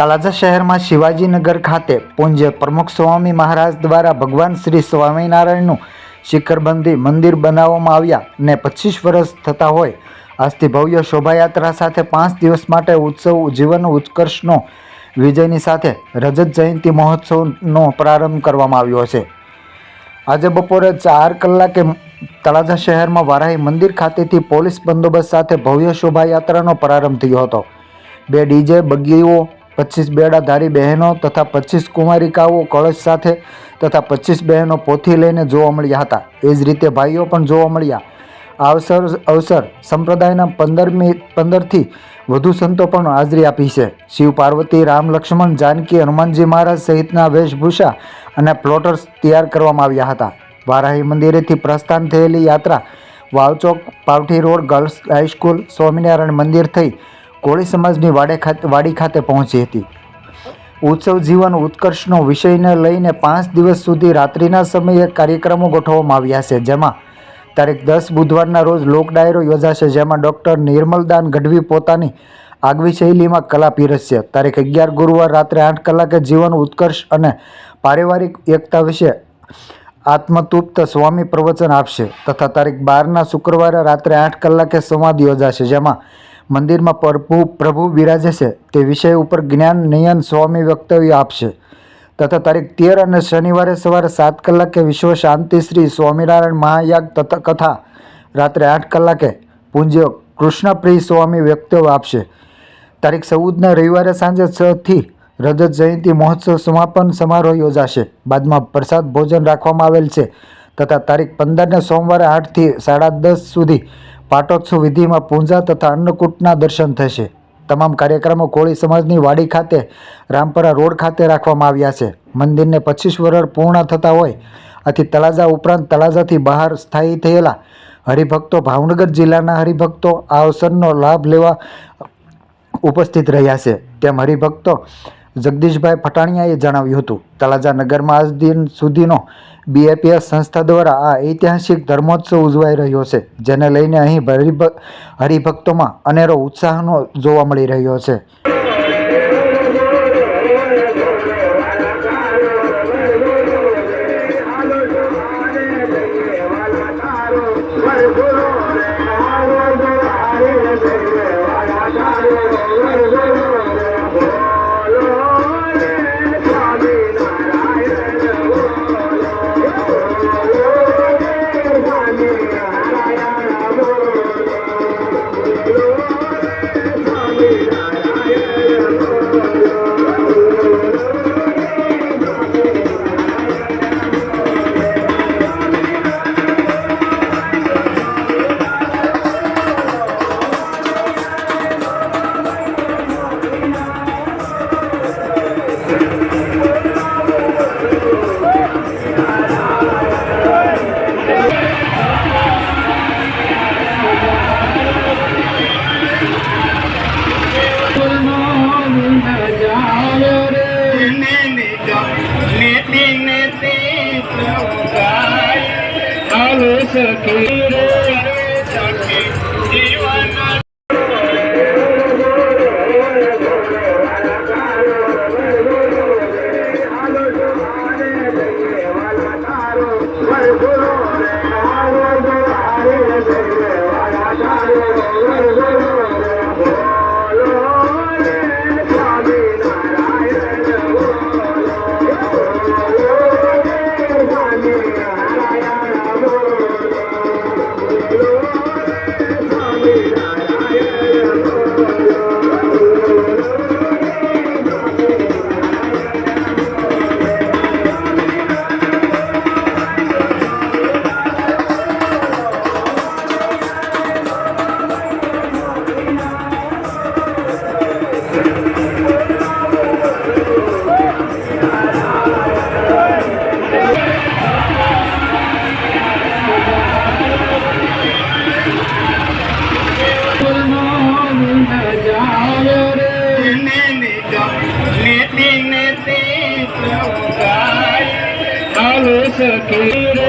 તળાજા શહેરમાં શિવાજીનગર ખાતે પૂજ્ય પ્રમુખ સ્વામી મહારાજ દ્વારા ભગવાન શ્રી સ્વામિનારાયણનું શિખરબંધી મંદિર બનાવવામાં આવ્યા ને પચીસ વર્ષ થતા હોય. આજથી ભવ્ય શોભાયાત્રા સાથે પાંચ દિવસ માટે ઉત્સવ જીવન ઉત્કર્ષનો વિજયની સાથે રજત જયંતિ મહોત્સવનો પ્રારંભ કરવામાં આવ્યો છે. આજે બપોરે ચાર કલાકે તળાજા શહેરમાં વારાહી મંદિર ખાતેથી પોલીસ બંદોબસ્ત સાથે ભવ્ય શોભાયાત્રાનો પ્રારંભ થયો હતો. બે ડીજે બગીઓ પચીસ બેડાધારી બહેનો તથા પચીસ કુમારિકાઓ કળશ સાથે તથા પચીસ બહેનો પોથી લઈને જોવા મળ્યા હતા. એ જ રીતે ભાઈઓ પણ જોવા મળ્યા. અવસર અવસર સંપ્રદાયના પંદરમી, પંદરથી વધુ સંતો પણ હાજરી આપી છે. શિવ પાર્વતી, રામ લક્ષ્મણ, જાનકી, હનુમાનજી મહારાજ સહિતના વેશભૂષા અને પ્લોટર્સ તૈયાર કરવામાં આવ્યા હતા. વારાહી મંદિરેથી પ્રસ્થાન થયેલી યાત્રા Vavchowk, Pavthi road, girls high school Swaminarayan મંદિર થઈ કોળી સમાજની વાડે ખાતે વાડી ખાતે પહોંચી હતી. ઉત્સવ જીવન ઉત્કર્ષનો વિષયને લઈને પાંચ દિવસ સુધી રાત્રિના સમયે કાર્યક્રમો ગોઠવવામાં આવ્યા છે, જેમાં તારીખ દસ બુધવારના રોજ લોક ડાયરો યોજાશે, જેમાં ડૉક્ટર નિર્મલદાન ગઢવી પોતાની આગવી શૈલીમાં કલા પીરસશે. તારીખ અગિયાર ગુરુવાર રાત્રે આઠ કલાકે જીવન ઉત્કર્ષ અને પારિવારિક એકતા વિશે આત્મતુપ્ત સ્વામી પ્રવચન આપશે. તથા તારીખ બારના શુક્રવારે રાત્રે આઠ કલાકે સંવાદ યોજાશે, જેમાં મંદિરમાં પ્રભુ પ્રભુ બિરાજે છે. તે વિષય ઉપર જ્ઞાન નયન સ્વામી વક્તવ્ય આપશે. તથા તારીખ તેર અને શનિવારે સવારે સાત કલાકે વિશ્વ શાંતિ શ્રી સ્વામિનારાયણ મહાયાગ તથા કથા રાત્રે આઠ કલાકે પૂજ્ય કૃષ્ણપ્રિય સ્વામી વક્તવ્ય આપશે. તારીખ ચૌદના રવિવારે સાંજે છથી રજત જયંતિ મહોત્સવ સમાપન સમારોહ યોજાશે. બાદમાં પ્રસાદ ભોજન રાખવામાં આવેલ છે. તથા તારીખ પંદરને સોમવારે આઠથી સાડા દસ સુધી પાટોત્સવ વિધિમાં પૂંજા તથા અન્નકૂટના દર્શન થશે. તમામ કાર્યક્રમો કોળી સમાજની વાડી ખાતે, રામપરા રોડ ખાતે રાખવામાં આવ્યા છે. મંદિરને પચીસ વર્ષ પૂર્ણ થતા હોય, આથી તળાજા ઉપરાંત તળાજાથી બહાર સ્થાયી થયેલા હરિભક્તો, ભાવનગર જિલ્લાના હરિભક્તો આ અવસરનો લાભ લેવા ઉપસ્થિત રહ્યા છે. તેમ હરિભક્તો જગદીશભાઈ ફટાણિયાએ જણાવ્યું હતું. તળાજા નગરમાં આજ દિન સુધીનો બીએપીએસ સંસ્થા દ્વારા આ ઐતિહાસિક ધર્મોત્સવ ઉજવાઈ રહ્યો છે, જેને લઈને અહીં હરિભક્તોમાં અનેરો ઉત્સાહનો જોવા મળી રહ્યો છે. que querer. que